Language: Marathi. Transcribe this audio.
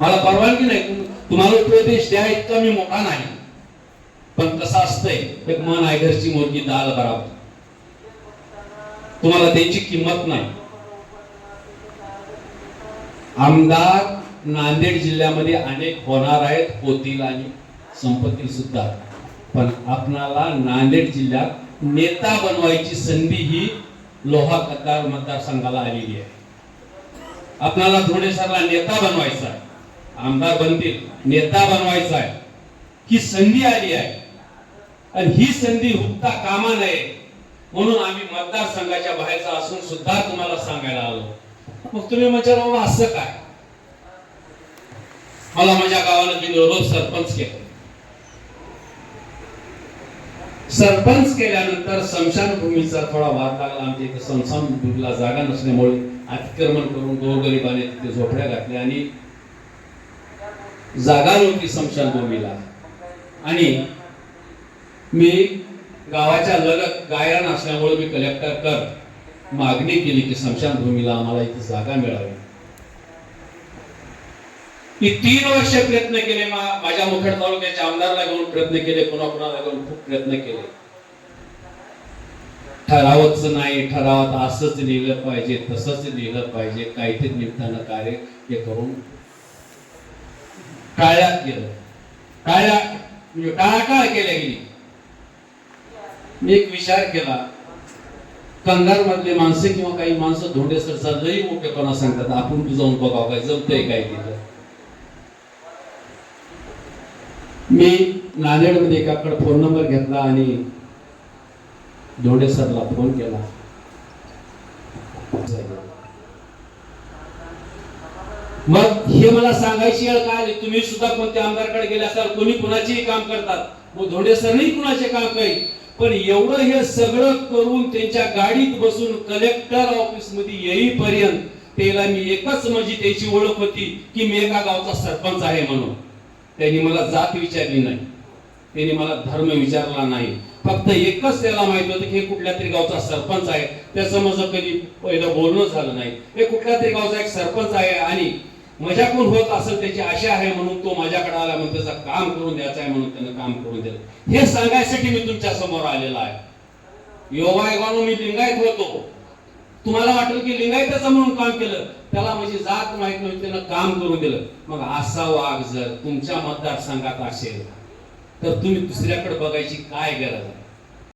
मला परवानगी नाही. तुम्हाला उपदेश द्या इतका मी मोठा नाही. पण कसं असतंय एक मन आयगरची मुलगी दाल बराबर. तुम्हाला त्याची किंमत नाही. आमदार नांदेड जिल्ह्यामध्ये अनेक होणार आहेत होतील आणि संपत्तील सुद्धा. पण आपणाला नांदेड जिल्ह्यात नेता बनवायची संधी ही लोहा कतार मतदारसंघाला आलेली आहे. आपणाला धोडेसरला नेता बनवायचा आहे. आमदार बनतील नेता बनवायचा आहे. ही संधी आली आहे. आणि ही संधी हुकता कामा नये म्हणून आम्ही मतदारसंघाच्या बाहेरचा असून सुद्धा तुम्हाला सांगायला आलो. मग तुम्ही म्हणजे बाबा असं काय? मला माझ्या गावानं बिनविरोध सरपंच केलं. सरपंच केल्यानंतर स्मशानभूमीचा थोडा वाद लागला. आमच्या इथे स्मशानभूमीला जागा नसल्यामुळे अतिक्रमण करून गोरगरिबाने तिथे झोपड्या घातल्या आणि जागा नव्हती स्मशानभूमीला आणि मी गावाच्या लगत गायरान असल्यामुळे मी कलेक्टर कर मागणी केली की स्मशानभूमीला आम्हाला इथे जागा मिळावी. मी तीन वर्ष प्रयत्न केले माझ्या मुखड तालुक्याच्या आमदारला घेऊन प्रयत्न केले कोणाकोणाला घेऊन खूप प्रयत्न केले. ठरावच नाही ठरावात असंच लिहिलं पाहिजे तसंच लिहिलं पाहिजे काहीतरी निमित्तानं कार्य हे करून काळ्यात गेलं काळ्या म्हणजे टाळाटाळ केल्या गेली मी एक विचार केला. कंगार मधले माणसं किंवा काही माणसं धोंडे सरचा लई मोठेपणा सांगतात आपण तू जाऊन बघाव काय जमतंय काय तिथं? मी नांदेडमध्ये एकाकडे फोन नंबर घेतला आणि धोंडे सरला फोन केला. मग हे मला सांगायची वेळ काय आली तुम्ही सुद्धा कोणत्या आमदारकडे गेले असाल कोणी कुणाचेही काम करतात? मग धोंडे सरही कुणाचे काम काही पण एवढं हे सगळं करून त्यांच्या गाडीत बसून कलेक्टर ऑफिसमध्ये येईपर्यंत त्याला मी एकच म्हणजे त्याची ओळख होती की मी एका गावचा सरपंच आहे म्हणून. त्यांनी मला जात विचारली नाही. त्यांनी मला धर्म विचारला नाही. फक्त एकच त्याला माहीत होतं की हे कुठल्या तरी गावचा सरपंच आहे. त्याचं माझं कधी पहिलं बोलणं झालं नाही. हे कुठल्या तरी गावचा एक सरपंच आहे आणि माझ्याकडून होत असेल त्याची आशा आहे म्हणून तो माझ्याकडे आला म्हणून त्याचं काम करून द्यायचं आहे म्हणून त्यानं काम करून दिलं. हे सांगायसाठी मी तुमच्यासमोर आलेला आहे. योगायोगानं मी लिंगायत होतो. तुम्हाला वाटलं की लिंगायताचं म्हणून काम केलं. त्याला माझी जात माहीत नव्हती त्यानं काम करून दिलं. मग असा वाघ जर तुमच्या मतदारसंघात असेल तर तुम्ही दुसऱ्याकडे बघायची काय गरज आहे?